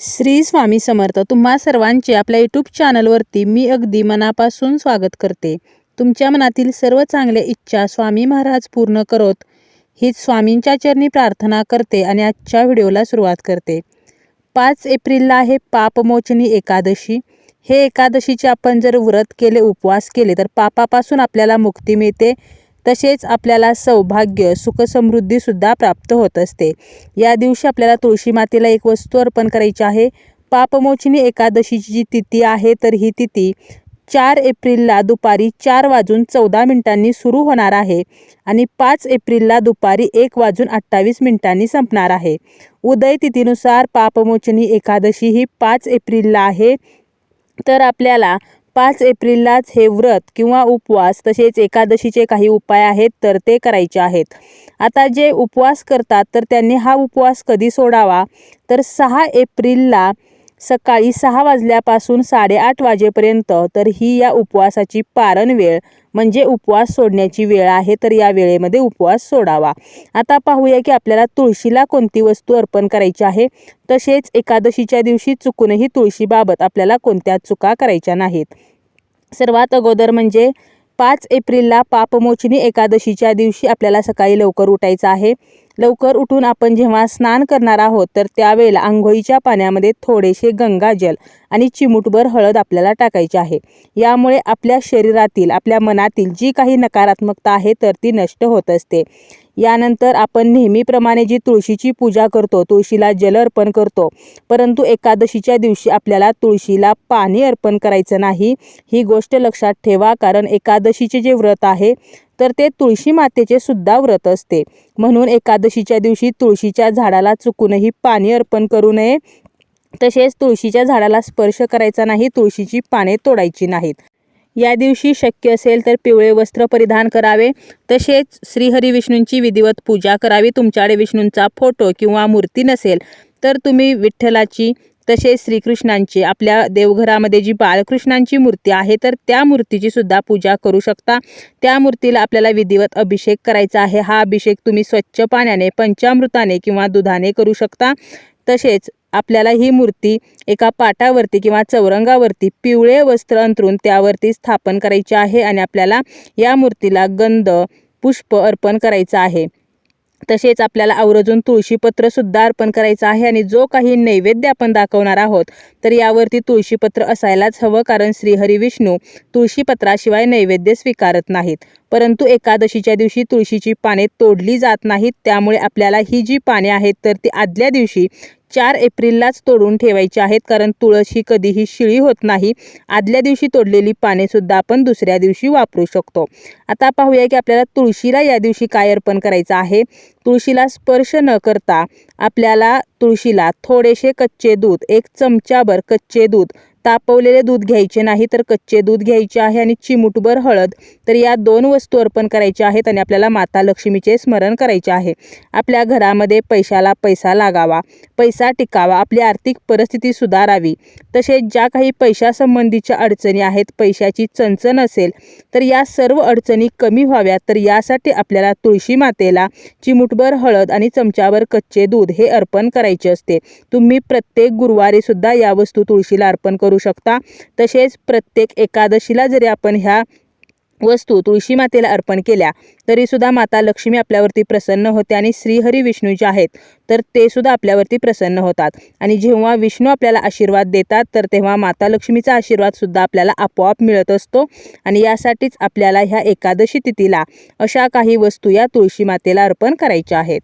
श्री स्वामी समर्थ तुम्हा सर्वांचे आपल्या यूट्यूब चॅनलवरती मी अगदी मनापासून स्वागत करते. तुमच्या मनातील सर्व चांगल्या इच्छा स्वामी महाराज पूर्ण करोत. हीच स्वामींच्या चरणी प्रार्थना करते आणि आजच्या व्हिडिओला सुरुवात करते. पाच एप्रिलला आहे पापमोचनी एकादशी. हे एकादशीचे आपण जर व्रत केले उपवास केले तर पापापासून आपल्याला मुक्ती मिळते. तसेच आपल्याला सौभाग्य सुखसमृद्धीसुद्धा प्राप्त होत असते. या दिवशी आपल्याला तुळशी मातेला एक वस्तू अर्पण करायची आहे. पापमोचनी एकादशीची जी तिथी आहे तर ही तिथी चार एप्रिलला दुपारी चार वाजून चौदा मिनिटांनी सुरू होणार आहे आणि पाच एप्रिलला दुपारी एक वाजून अठ्ठावीस मिनिटांनी संपणार आहे. उदय तिथीनुसार पापमोचनी एकादशी ही पाच एप्रिलला आहे. तर आपल्याला पाच एप्रिललाच हे व्रत किंवा उपवास तसेच एकादशीचे काही उपाय आहेत तर ते करायचे आहेत. आता जे उपवास करतात तर त्यांनी हा उपवास कधी सोडावा? तर सहा एप्रिलला सकाळी सहा वाजल्यापासून साडेआठ वाजेपर्यंत तर ही या उपवासाची पारण वेळ म्हणजे उपवास सोडण्याची वेळ आहे तर या वेळेमध्ये उपवास सोडावा. आता पाहूया की आपल्याला तुळशीला कोणती वस्तू अर्पण करायची आहे. तसेच एकादशीच्या दिवशी चुकूनही तुळशीबाबत आपल्याला कोणत्या चुका करायच्या नाहीत. सर्वात अगोदर म्हणजे पाच एप्रिलला पापमोचनी एकादशीच्या दिवशी आपल्याला सकाळी लवकर उठायचं आहे. लवकर उठून आपण जेव्हा स्नान करणार आहोत तर त्यावेळेला आंघोळीच्या पाण्यामध्ये थोडेसे गंगाजल आणि चिमूटभर हळद आपल्याला टाकायची आहे. यामुळे आपल्या शरीरातील आपल्या मनातील जी काही नकारात्मकता आहे तर ती नष्ट होत असते. यानंतर आपण नेहमीप्रमाणे जी तुळशीची पूजा करतो तुळशीला जल अर्पण करतो. परंतु एकादशीच्या दिवशी आपल्याला तुळशीला पाणी अर्पण करायचं नाही. ही गोष्ट लक्षात ठेवा कारण एकादशीचे जे व्रत आहे तर ते तुळशी मातेचे सुद्धा व्रत असते. म्हणून एकादशीच्या दिवशी तुळशीच्या झाडाला चुकूनही पाणी अर्पण करू नये. तसेच तुळशीच्या झाडाला स्पर्श करायचा नाही तुळशीची पाने तोडायची नाहीत. या दिवशी शक्य असेल तर पिवळे वस्त्र परिधान करावे. तसेच श्रीहरी विष्णूंची विधिवत पूजा करावी. तुमच्याकडे विष्णूंचा फोटो किंवा मूर्ती नसेल तर तुम्ही विठ्ठलाची तसेच श्रीकृष्णांची आपल्या देवघरामध्ये जी बाळकृष्णांची मूर्ती आहे तर त्या मूर्तीची सुद्धा पूजा करू शकता. त्या मूर्तीला आपल्याला विधिवत अभिषेक करायचा आहे. हा अभिषेक तुम्ही स्वच्छ पाण्याने पंचामृताने किंवा दुधाने करू शकता. तसेच आपल्याला ही मूर्ती एका पाटावरती किंवा चौरंगावरती पिवळे वस्त्र अंतरून त्यावरती स्थापन करायचे आहे आणि आपल्याला या मूर्तीला गंध पुष्प अर्पण करायचं आहे. तसेच आपल्याला आवर्जून तुळशीपत्रसुद्धा अर्पण करायचं आहे आणि जो काही नैवेद्य आपण दाखवणार आहोत तर यावरती तुळशीपत्र असायलाच हवं कारण श्रीहरी विष्णू तुळशीपत्राशिवाय नैवेद्य स्वीकारत नाहीत. परंतु एकादशीच्या दिवशी तुळशीची पाने तोडली जात नाहीत त्यामुळे आपल्याला ही जी पाने आहेत तर ती आदल्या दिवशी चार एप्रिललाच तोडून ठेवायची आहेत कारण तुळस ही कधीही शिळी होत नाही. आदल्या दिवशी तोडलेली पानेसुद्धा आपण दुसऱ्या दिवशी वापरू शकतो. आता पाहूया की आपल्याला तुळशीला या दिवशी काय अर्पण करायचं आहे. तुळशीला स्पर्श न करता आपल्याला तुळशीला थोडेसे कच्चे दूध एक चमचाभर कच्चे दूध तापवलेले दूध घ्यायचे नाही तर कच्चे दूध घ्यायचे आहे आणि चिमूटभर हळद तर या दोन वस्तू अर्पण करायच्या आहेत आणि आपल्याला माता लक्ष्मीचे स्मरण करायचे आहे. आपल्या घरामध्ये पैशाला पैसा लागावा पैसा टिकावा आपली आर्थिक परिस्थिती सुधारावी. तसेच ज्या काही पैशासंबंधीच्या अडचणी आहेत पैशाची चणचण असेल तर या सर्व अडचणी कमी व्हाव्यात. तर यासाठी आपल्याला तुळशी मातेला चिमूटभर हळद आणि चमच्यावर कच्चे दूध हे अर्पण करायचे असते. तुम्ही प्रत्येक गुरुवारीसुद्धा या वस्तू तुळशीला अर्पण करू शकता. तसेच प्रत्येक एकादशीला जरी आपण ह्या वस्तू तुळशी मातेला अर्पण केल्या तरीसुद्धा माता लक्ष्मी आपल्यावरती प्रसन्न होते आणि श्रीहरी विष्णू जे आहेत तर ते सुद्धा आपल्यावरती प्रसन्न होतात. आणि जेव्हा विष्णू आपल्याला आशीर्वाद देतात तर तेव्हा माता लक्ष्मीचा आशीर्वाद सुद्धा आपल्याला आपोआप मिळत असतो. आणि यासाठीच आपल्याला ह्या एकादशी तिथीला अशा काही वस्तू या तुळशी मातेला अर्पण करायच्या आहेत.